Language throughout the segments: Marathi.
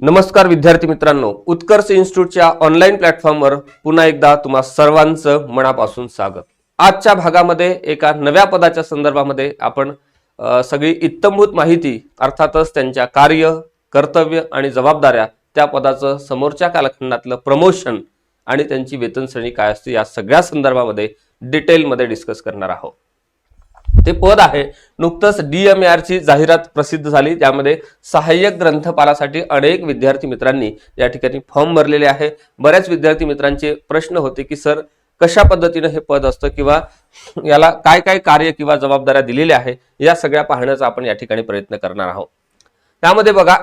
नमस्कार विद्यार्थी मित्रांनो उत्कर्ष इन्स्टिट्यूटच्या ऑनलाईन प्लॅटफॉर्मवर पुन्हा एकदा तुम्हा सर्वांचं मनापासून स्वागत. आजच्या भागामध्ये एका नव्या पदाच्या संदर्भामध्ये आपण सगळी इत्तमभूत माहिती अर्थातच त्यांच्या कार्य कर्तव्य आणि जबाबदाऱ्या त्या पदाचं समोरच्या कालखंडातलं प्रमोशन आणि त्यांची वेतन श्रेणी काय असते या सगळ्या संदर्भामध्ये डिटेलमध्ये डिस्कस करणार आहोत. ते पद आहे. नुकतंच डीएमआर ची जाहिरात प्रसिद्ध झाली. ज्यामध्ये सहाय्यक ग्रंथपालासाठी अनेक विद्यार्थी मित्रांनी या ठिकाणी फॉर्म भरलेले आहे. बऱ्याच विद्यार्थी मित्रांचे प्रश्न होते की सर कशा पद्धतीनं हे पद असतं किंवा याला काय काय कार्य किंवा जबाबदाऱ्या दिलेल्या आहे? या सगळ्या पाहण्याचा आपण या ठिकाणी प्रयत्न करणार आहोत. त्यामध्ये बघा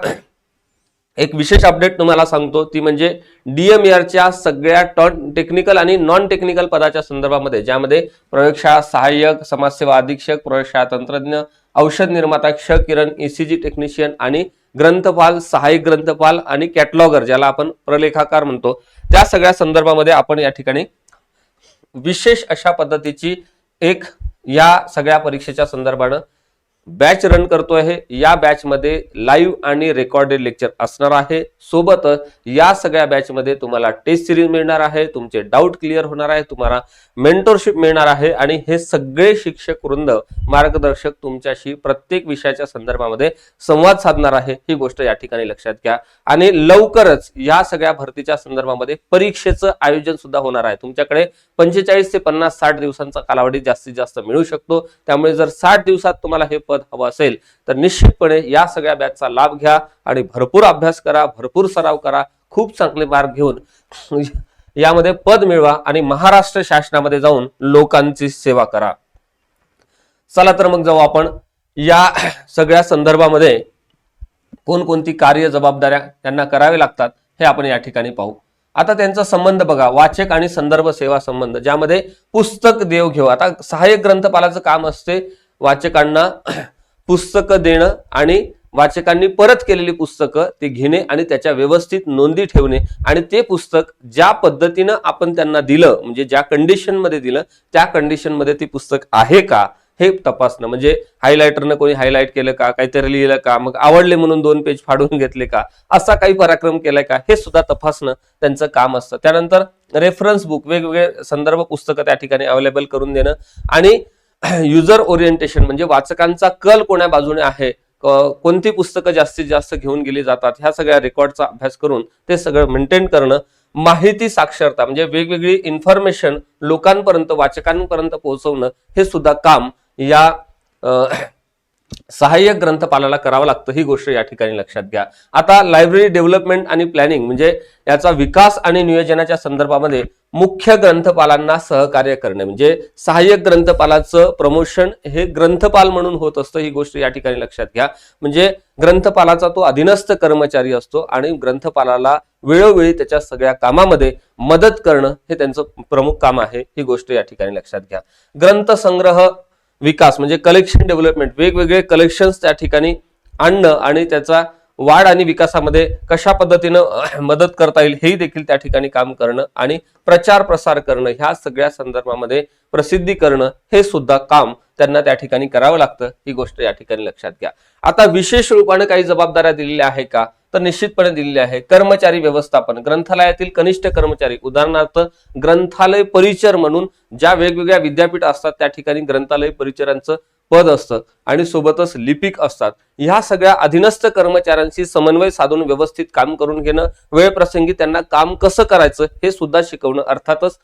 एक विशेष अपडेट तुम्हाला सांगतो ती म्हणजे डीएमआरच्या सगळ्या टॉन टेक्निकल आणि नॉन टेक्निकल पदाच्या संदर्भामध्ये ज्यामध्ये प्रयोगशाळा सहाय्यक समाजसेवा अधीक्षक प्रयोगशाळा तंत्रज्ञ औषध निर्माता क्ष किरण ईसीजी टेक्निशियन आणि ग्रंथपाल सहाय्यक ग्रंथपाल आणि कॅटलॉगर ज्याला आपण प्रलेखाकार म्हणतो. त्या सगळ्या संदर्भामध्ये आपण या ठिकाणी विशेष अशा पद्धतीची एक या सगळ्या परीक्षेच्या संदर्भानं बॅच रन करतो आहे या बॅच मध्ये लाईव्ह आणि रेकॉर्डेड लेक्चर असणार आहे. सोबतच या सगळ्या बॅच मध्ये तुम्हाला टेस्ट सिरीज मिळणार आहे. तुमचे डाऊट क्लिअर होणार आहे. तुम्हाला मेंटरशिप मिळणार आहे. आणि हे सगळे शिक्षक वृंद मार्गदर्शक तुमच्याशी प्रत्येक विषयाच्या संदर्भामध्ये संवाद साधणार आहे. ही गोष्ट या ठिकाणी लक्षात घ्या. आणि लवकरच या सगळ्या भरतीच्या संदर्भामध्ये परीक्षेचं आयोजन सुद्धा होणार आहे. तुमच्याकडे पंचेचाळीस ते पन्नास साठ दिवसांचा कालावधी जास्तीत जास्त मिळू शकतो. त्यामुळे जर साठ दिवसात तुम्हाला हे पद हवं असेल तर निश्चितपणे या सगळ्या बॅचचा लाभ घ्या आणि भरपूर अभ्यास करा भरपूर सराव करा खूप चांगले मार्क घेऊन यामध्ये पद मिळवा आणि महाराष्ट्र शासनामध्ये जाऊन लोकांची सेवा करा. चला तर मग जाऊ आपण या सगळ्या संदर्भामध्ये कोणकोणती कार्य जबाबदाऱ्या त्यांना करावे लागतात हे आपण या ठिकाणी पाहू. आता त्यांचा संबंध बघा वाचक आणि संदर्भ सेवा संबंध ज्यामध्ये पुस्तक देव घेऊ. आता सहाय्यक ग्रंथपालाचं काम असते वाचकांना पुस्तकं देणं आणि वाचकांनी परत केलेली पुस्तकं ते घेणे आणि त्याच्या व्यवस्थित नोंदी ठेवणे आणि ते पुस्तक ज्या पद्धतीनं आपण त्यांना दिलं म्हणजे ज्या कंडिशनमध्ये दिलं त्या कंडिशनमध्ये ती पुस्तक आहे का हे तपासणं. म्हणजे हायलायटरनं कोणी हायलाईट केलं का काहीतरी लिहिलं का मग आवडले म्हणून दोन पेज फाडून घेतले का असा काही पराक्रम केलाय का हे सुद्धा तपासणं त्यांचं काम असतं. त्यानंतर रेफरन्स बुक वेगवेगळे संदर्भ पुस्तकं त्या ठिकाणी अवेलेबल करून देणं आणि युजर ओरिएंटेशन म्हणजे वाचकांचा कल कोण्या बाजूने आहे कोणती पुस्तकं जास्तीत जास्त घेऊन गेली जातात ह्या सगळ्या रेकॉर्डचा अभ्यास करून ते सगळं मेंटेन करणं माहिती साक्षरता म्हणजे वेगवेगळी इन्फॉर्मेशन लोकांपर्यंत वाचकांपर्यंत पोहोचवणं हे सुद्धा काम या सहाय्यक ग्रंथपालाला करावं लागतं ही गोष्ट या ठिकाणी लक्षात घ्या. आता लायब्ररी डेव्हलपमेंट आणि प्लॅनिंग म्हणजे याचा विकास आणि नियोजनाच्या संदर्भामध्ये मुख्य ग्रंथपालांना सहकार्य करणे म्हणजे सहाय्यक ग्रंथपालाचं प्रमोशन हे ग्रंथपाल म्हणून होत असतं ही गोष्ट या ठिकाणी लक्षात घ्या. म्हणजे ग्रंथपालाचा तो अधीनस्थ कर्मचारी असतो आणि ग्रंथपालाला वेळोवेळी त्याच्या सगळ्या कामामध्ये मदत करणं हे त्यांचं प्रमुख काम आहे ही गोष्ट या ठिकाणी लक्षात घ्या. ग्रंथसंग्रह विकास म्हणजे कलेक्शन डेव्हलपमेंट वेगवेगळे कलेक्शन्स त्या ठिकाणी आणणं आणि त्याचा वाढ आणि विकासामध्ये कशा पद्धतीनं मदत करता येईल हेही देखील त्या ठिकाणी काम करणं आणि प्रचार प्रसार करणं ह्या सगळ्या संदर्भामध्ये प्रसिद्धी करणं हे सुद्धा काम त्यांना त्या ठिकाणी करावं लागतं ही गोष्ट या ठिकाणी लक्षात घ्या. आता विशेष रूपाने काही जबाबदाऱ्या दिलेल्या आहे का? तर निश्चितपणे दिलेली आहे कर्मचारी व्यवस्थापन ग्रंथालयातील कनिष्ठ कर्मचारी उदाहरणार्थ ग्रंथालय परिचर म्हणून ज्या वेगवेगळ्या विद्यापीठ असतात त्या ठिकाणी ग्रंथालय परिचरांचं पद असतं आणि सोबतच लिपिक असतात. ह्या सगळ्या अधीनस्थ कर्मचाऱ्यांशी समन्वय साधून व्यवस्थित काम करून घेणं वेळ प्रसंगी त्यांना काम कसं करायचं हे सुद्धा शिकवणं अर्थातच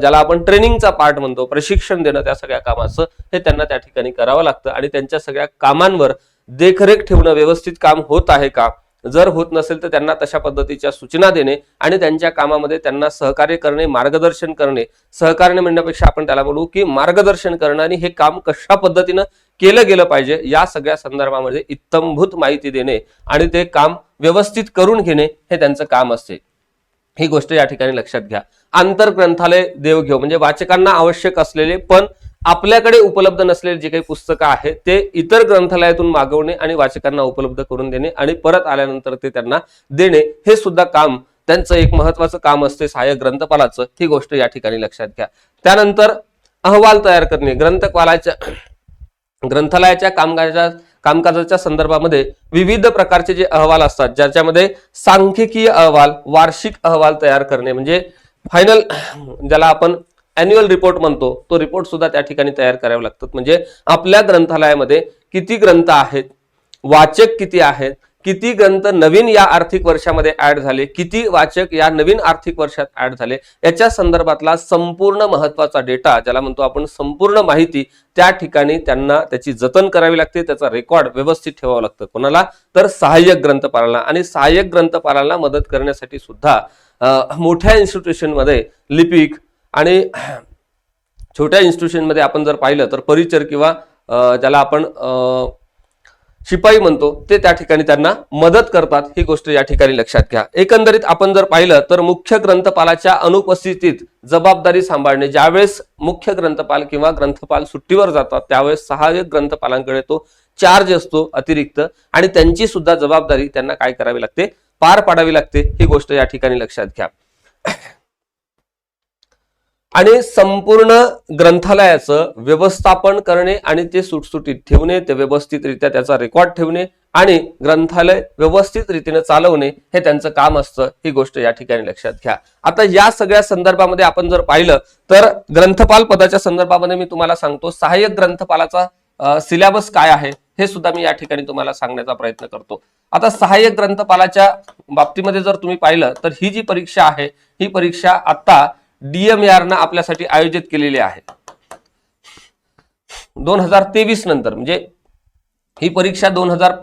ज्याला आपण ट्रेनिंगचा पार्ट म्हणतो प्रशिक्षण देणं त्या सगळ्या कामाचं हे त्यांना त्या ठिकाणी करावं लागतं. आणि त्यांच्या सगळ्या कामांवर देखरेख ठेवणं व्यवस्थित काम होत आहे का? जर होत नसेल तर त्यांना तशा पद्धतीच्या सूचना देणे आणि त्यांच्या कामामध्ये त्यांना सहकार्य करणे मार्गदर्शन करणे. सहकार्य म्हणण्यापेक्षा आपण त्याला बोलू की मार्गदर्शन करणं आणि हे काम कशा पद्धतीनं केलं गेलं पाहिजे या सगळ्या संदर्भामध्ये इत्तमभूत माहिती देणे आणि ते काम व्यवस्थित करून घेणे हे त्यांचं काम असते. ही गोष्ट या ठिकाणी लक्षात घ्या. आंतर ग्रंथालय देवघेव म्हणजे वाचकांना आवश्यक असलेले पण आपल्याकडे उपलब्ध नसलेले जे काही पुस्तकं आहेत ते इतर ग्रंथालयातून मागवणे आणि वाचकांना उपलब्ध करून देणे आणि परत आल्यानंतर ते त्यांना देणे हे सुद्धा काम त्यांचं एक महत्वाचं काम असते सहाय्यक ग्रंथपालाचं. ही गोष्ट या ठिकाणी लक्षात घ्या. त्यानंतर अहवाल तयार करणे. ग्रंथपालाच्या ग्रंथालयाच्या कामकाजाच्या कामकाजाच्या संदर्भामध्ये विविध प्रकारचे जे अहवाल असतात ज्याच्यामध्ये सांख्यिकीय अहवाल वार्षिक अहवाल तयार करणे म्हणजे फायनल ज्याला आपण अॅन्युअल रिपोर्ट म्हणतो तो रिपोर्ट सुद्धा त्या ठिकाणी तयार करावे लागतात. म्हणजे आपल्या ग्रंथालयामध्ये किती ग्रंथ आहेत वाचक किती आहेत किती ग्रंथ नवीन या आर्थिक वर्षामध्ये ऍड झाले किती वाचक या नवीन आर्थिक वर्षात ऍड झाले याच्या संदर्भातला संपूर्ण महत्त्वाचा डेटा ज्याला म्हणतो आपण संपूर्ण माहिती त्या ठिकाणी त्यांना त्याची जतन करावी लागते त्याचा रेकॉर्ड व्यवस्थित ठेवावं लागतं. कोणाला? तर सहाय्यक ग्रंथपालांना. आणि सहाय्यक ग्रंथपालांना मदत करण्यासाठी सुद्धा मोठ्या इन्स्टिट्यूशनमध्ये लिपिक आणि छोट्या इन्स्टिट्यूशनमध्ये आपण जर पाहिलं तर परिचर किंवा ज्याला आपण अं, शिपाई म्हणतो ते त्या ठिकाणी त्यांना मदत करतात. ही गोष्ट या ठिकाणी लक्षात घ्या. एकंदरीत आपण जर पाहिलं तर मुख्य ग्रंथपालाच्या अनुपस्थितीत जबाबदारी सांभाळणे ज्यावेळेस मुख्य ग्रंथपाल किंवा ग्रंथपाल सुट्टीवर जातात त्यावेळेस सहाय्यक ग्रंथपालांकडे तो चार्ज असतो अतिरिक्त आणि त्यांची सुद्धा जबाबदारी त्यांना काय करावी लागते? पार पाडावी लागते. ही गोष्ट या ठिकाणी लक्षात घ्या. आणि संपूर्ण ग्रंथालयाचं व्यवस्थापन करणे आणि ते सुटसुटीत ठेवणे ते व्यवस्थितरित्या त्याचा रेकॉर्ड ठेवणे आणि ग्रंथालय व्यवस्थित रीतीने चालवणे हे त्यांचं काम असतं. ही गोष्ट या ठिकाणी लक्षात घ्या. आता या सगळ्या संदर्भामध्ये आपण जर पाहिलं तर ग्रंथपाल पदाच्या संदर्भामध्ये मी तुम्हाला सांगतो सहाय्यक ग्रंथपालाचा सिलेबस काय आहे हे सुद्धा मी या ठिकाणी तुम्हाला सांगण्याचा प्रयत्न करतो. आता सहाय्यक ग्रंथपालाच्या बाबतीमध्ये जर तुम्ही पाहिलं तर ही जी परीक्षा आहे ही परीक्षा आता डीएमआर न आपल्यासाठी आयोजित केलेली आहे. दोन हजार तेवीस नंतर म्हणजे ही परीक्षा दोन हजार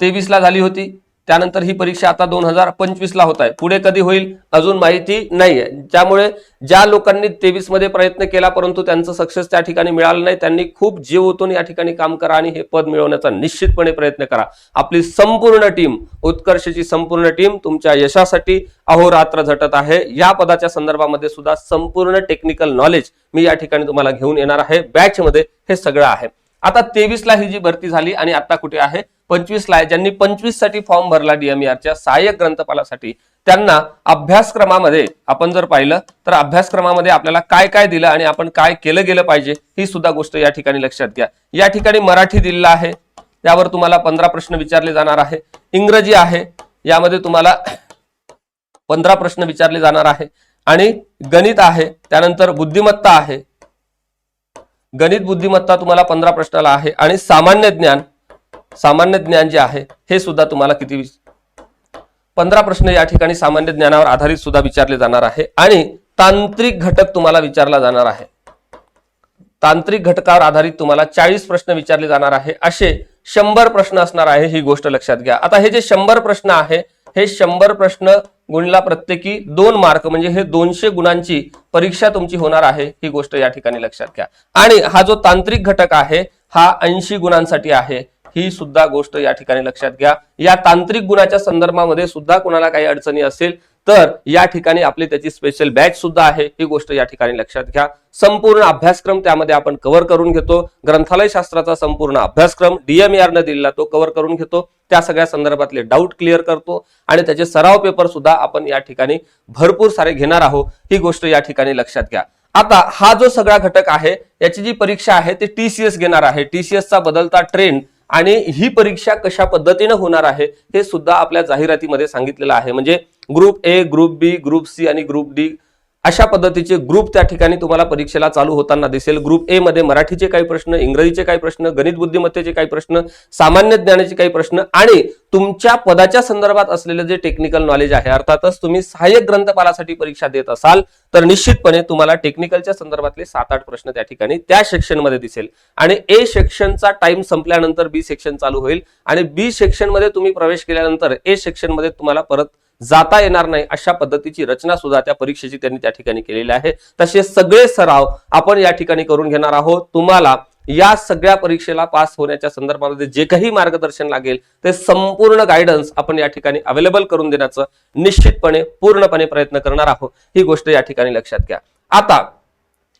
तेवीसला झाली होती. त्यानंतर ही परीक्षा आता दोन हजार पंचवीस ला होत आहे. पुढे कधी होईल अजून माहिती नाहीये. त्यामुळे ज्या लोकांनी तेवीसमध्ये प्रयत्न केला परंतु त्यांचं सक्सेस त्या ठिकाणी मिळालं नाही त्यांनी खूप जीव ओतून या ठिकाणी काम करा आणि हे पद मिळवण्याचा निश्चितपणे प्रयत्न करा. आपली संपूर्ण टीम उत्कर्षची संपूर्ण टीम तुमच्या यशासाठी अहोरात्र झटत आहे. या पदाच्या संदर्भामध्ये सुद्धा संपूर्ण टेक्निकल नॉलेज मी या ठिकाणी तुम्हाला घेऊन येणार आहे. बॅच मध्ये हे सगळं आहे. आता तेवीसला ही जी भरती झाली आणि आता कुठे आहे पंचवीसला आहे. ज्यांनी पंचवीससाठी फॉर्म भरला DMER च्या सहाय्यक ग्रंथपालासाठी त्यांना अभ्यासक्रमामध्ये आपण जर पाहिलं तर अभ्यासक्रमामध्ये आपल्याला काय काय दिलं आणि आपण काय केलं गेलं पाहिजे ही सुद्धा गोष्ट या ठिकाणी लक्षात घ्या. या ठिकाणी मराठी दिलेला आहे. त्यावर तुम्हाला पंधरा प्रश्न विचारले जाणार आहे. इंग्रजी आहे. यामध्ये तुम्हाला पंधरा प्रश्न विचारले जाणार आहे. आणि गणित आहे. त्यानंतर बुद्धिमत्ता आहे. गणित बुद्धिमत्ता तुम्हाला पंधरा प्रश्नाला आहे. आणि सामान्य ज्ञान सामान्य ज्ञान जे आहे हे सुद्धा तुम्हाला किती पंधरा प्रश्न या ठिकाणी सामान्य ज्ञानावर आधारित सुद्धा विचारले जाणार आहे आणि तांत्रिक घटक तुम्हाला विचारला जाणार आहे. तांत्रिक घटकावर आधारित तुम्हाला चाळीस प्रश्न विचारले जाणार आहे. असे शंभर प्रश्न असणार आहे ही गोष्ट लक्षात घ्या. आता हे जे शंभर प्रश्न आहे हे शंभर प्रश्न गुणला प्रत्येकी दोन मार्क म्हणजे हे दोनशे गुणांची परीक्षा तुमची होणार आहे ही गोष्ट या ठिकाणी लक्षात घ्या. आणि हा जो तांत्रिक घटक आहे हा ऐंशी गुणांसाठी आहे. ही सुद्धा गोष्ट या ठिकाणी लक्षात घ्या. या तांत्रिक गुणाच्या संदर्भामध्ये सुद्धा कोणाला काही अडचणी असेल तर या ठिकाणी आपली त्याची स्पेशल बॅच सुद्धा आहे. ही गोष्ट या ठिकाणी लक्षात घ्या. संपूर्ण अभ्यासक्रम त्यामध्ये आपण कव्हर करून घेतो. ग्रंथालय शास्त्राचा संपूर्ण अभ्यासक्रम डीएमआर न दिलेला तो कव्हर करून घेतो. त्या सगळ्या संदर्भातले डाऊट क्लिअर करतो आणि त्याचे सराव पेपर सुद्धा आपण या ठिकाणी भरपूर सारे घेणार आहोत. ही गोष्ट या ठिकाणी लक्षात घ्या. आता हा जो सगळा घटक आहे याची जी परीक्षा आहे ती टीसीएस घेणार आहे. टीसीएसचा चा बदलता ट्रेंड आणि ही परीक्षा कशा पद्धतीनं होणार आहे हे सुद्धा आपल्या जाहिरातीमध्ये सांगितलेलं आहे. म्हणजे group A group B group C आणि ग्रुप डी अशा पद्धतीचे ग्रुप त्या ठिकाणी तुम्हाला परीक्षेला चालू होताना दिसेल. ग्रुप ए मध्ये मराठीचे काही प्रश्न इंग्रजीचे काही प्रश्न गणित बुद्धिमत्तेचे काही प्रश्न सामान्य ज्ञानाचे काही प्रश्न आणि तुमच्या पदाच्या संदर्भात असलेले जे टेक्निकल नॉलेज आहे अर्थातच तुम्ही सहाय्यक ग्रंथपालासाठी परीक्षा देत असाल तर निश्चितपणे तुम्हाला टेक्निकलच्या संदर्भातले सात आठ प्रश्न त्या ठिकाणी त्या सेक्शनमध्ये दिसेल. आणि ए सेक्शनचा टाइम संपल्यानंतर बी सेक्शन चालू होईल आणि बी सेक्शनमध्ये तुम्ही प्रवेश केल्यानंतर ए सेक्शनमध्ये तुम्हाला परत जाता येणार नाही अशा पद्धतीची रचना सुद्धा त्या परीक्षेची त्यांनी त्या ठिकाणी केलेली आहे. तसे सगळे सराव आपण या ठिकाणी करून घेणार आहोत. तुम्हाला या सगळ्या परीक्षेला पास होण्याच्या संदर्भामध्ये जे काही मार्गदर्शन लागेल ते संपूर्ण गायडन्स आपण या ठिकाणी अवेलेबल करून देण्याचं निश्चितपणे पूर्णपणे प्रयत्न करणार आहोत. ही गोष्ट या ठिकाणी लक्षात घ्या. आता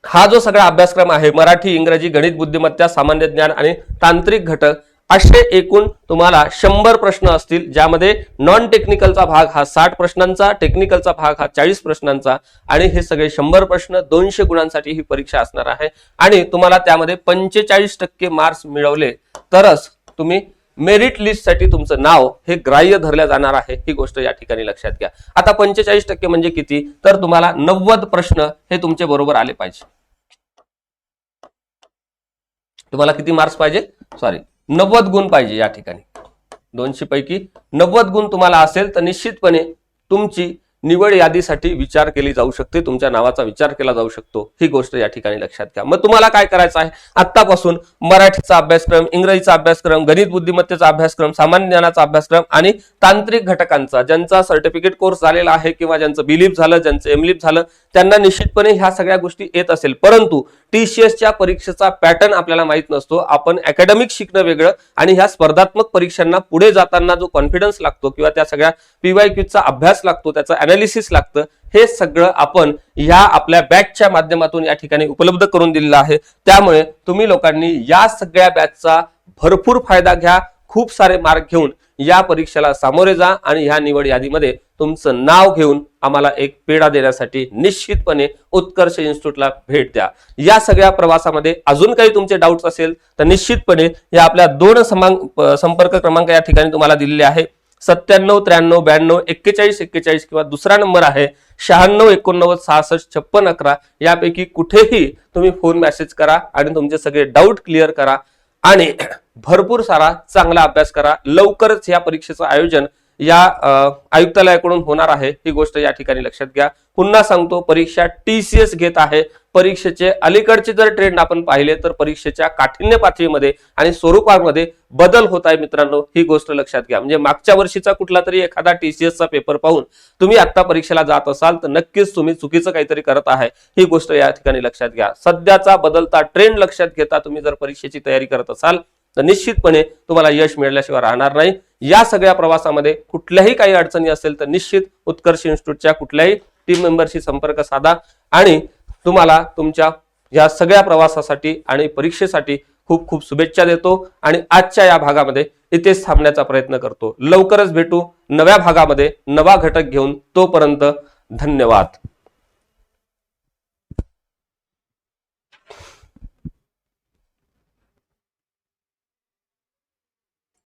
हा जो सगळा अभ्यासक्रम आहे मराठी इंग्रजी गणित बुद्धिमत्ता सामान्य ज्ञान आणि तांत्रिक घटक असे एकूण तुम्हाला शंभर प्रश्न असतील ज्यामध्ये नॉन टेक्निकलचा भाग हा साठ प्रश्नांचा टेक्निकलचा भाग हा चाळीस प्रश्नांचा आणि हे सगळे शंभर प्रश्न दोनशे गुणांसाठी ही परीक्षा असणार आहे. आणि तुम्हाला त्यामध्ये पंचेचाळीस टक्के मार्क्स मिळवले तरच तुम्ही मेरिट लिस्टसाठी तुमचं नाव हे ग्राह्य धरल्या जाणार आहे ही गोष्ट या ठिकाणी लक्षात घ्या. आता पंचेचाळीस टक्के म्हणजे किती? तर तुम्हाला नव्वद प्रश्न हे तुमचे बरोबर आले पाहिजे. तुम्हाला किती मार्क्स पाहिजे? सॉरी नव्वद गुण पाहिजे या ठिकाणी. दोनशे पैकी नव्वद गुण तुम्हाला असेल तर निश्चितपणे तुमची निवड यादीसाठी विचार केली जाऊ शकते तुमच्या नावाचा विचार केला जाऊ शकतो. ही गोष्ट या ठिकाणी लक्षात घ्या. मग तुम्हाला काय करायचं आहे? आत्तापासून मराठीचा अभ्यासक्रम इंग्रजीचा अभ्यासक्रम गणित बुद्धिमत्तेचा अभ्यासक्रम सामान्य ज्ञानाचा अभ्यासक्रम आणि तांत्रिक घटकांचा ज्यांचा सर्टिफिकेट कोर्स झालेला आहे किंवा ज्यांचं बिलीप झालं ज्यांचं एमलिप झालं त्यांना निश्चितपणे ह्या सगळ्या गोष्टी येत असेल. परंतु टीसीएसच्या परीक्षेचा पॅटर्न आपल्याला माहीत नसतो. आपण अकॅडमिक शिकणं वेगळं आणि ह्या स्पर्धात्मक परीक्षांना पुढे जाताना जो कॉन्फिडन्स लागतो किंवा त्या सगळ्या पीवाय क्यूचा अभ्यास लागतो त्याचा अनालिसिस लागतं. हे सगळं आपण ह्या आपल्या बॅचच्या माध्यमातून या ठिकाणी उपलब्ध करून दिलेलं आहे. त्यामुळे तुम्ही लोकांनी या सगळ्या बॅचचा भरपूर फायदा घ्या खूप सारे मार्क घेऊन. या परीक्षेला सामोरे जा आणि ह्या निवड यादीमध्ये तुमचं नाव घेऊन आम्हाला एक पेढा देण्यासाठी निश्चितपणे उत्कर्ष इन्स्टिट्यूटला भेट द्या. या सगळ्या प्रवासामध्ये अजून काही तुमचे डाऊट्स असेल तर निश्चितपणे या आपल्या दोन समांक संपर्क क्रमांक या ठिकाणी तुम्हाला दिलेले आहे. सत्त्याण्णव त्र्याण्णव ब्याण्णव एक्केचाळीस एक्केचाळीस किंवा दुसरा नंबर आहे शहाण्णव एकोणनव्वद सहासष्ट छप्पन अकरा यापैकी कुठेही तुम्ही फोन मेसेज करा आणि तुमचे सगळे डाऊट क्लिअर करा. आणि भरपूर सारा चांगला अभ्यास करा. लवकरच या परीक्षेचं आयोजन या आयुक्तालयाकडून होणार आहे ही गोष्ट या ठिकाणी लक्षात घ्या. पुन्हा सांगतो परीक्षा टीसीएस घेत आहे. परीक्षेचे अलीकडचे जर ट्रेंड आपण पाहिले तर परीक्षेच्या काठिण्य पातळीमध्ये आणि स्वरूपामध्ये बदल होत आहे मित्रांनो ही गोष्ट लक्षात घ्या. म्हणजे मागच्या वर्षीचा कुठला तरी एखादा टीसीएसचा पेपर पाहून तुम्ही आता परीक्षेला जात असाल तर नक्कीच तुम्ही चुकीचं काहीतरी करत आहे ही गोष्ट या ठिकाणी लक्षात घ्या. सध्याचा बदलता ट्रेंड लक्षात घेता तुम्ही जर परीक्षेची तयारी करत असाल तर निश्चितपणे तुम्हाला यश मिळाल्याशिवाय राहणार नाही. या सगळ्या प्रवासामध्ये कुठल्याही काही अडचणी असेल तर निश्चित उत्कर्ष इन्स्टिट्यूटच्या कुठल्याही टीम मेंबरशी संपर्क साधा आणि तुम्हाला तुमच्या या सगळ्या प्रवासासाठी आणि परीक्षेसाठी खूप खूप शुभेच्छा देतो आणि आजच्या या भागामध्ये इथेच थांबण्याचा प्रयत्न करतो. लवकरच भेटू नव्या भागामध्ये नवा घटक घेऊन तोपर्यंत धन्यवाद.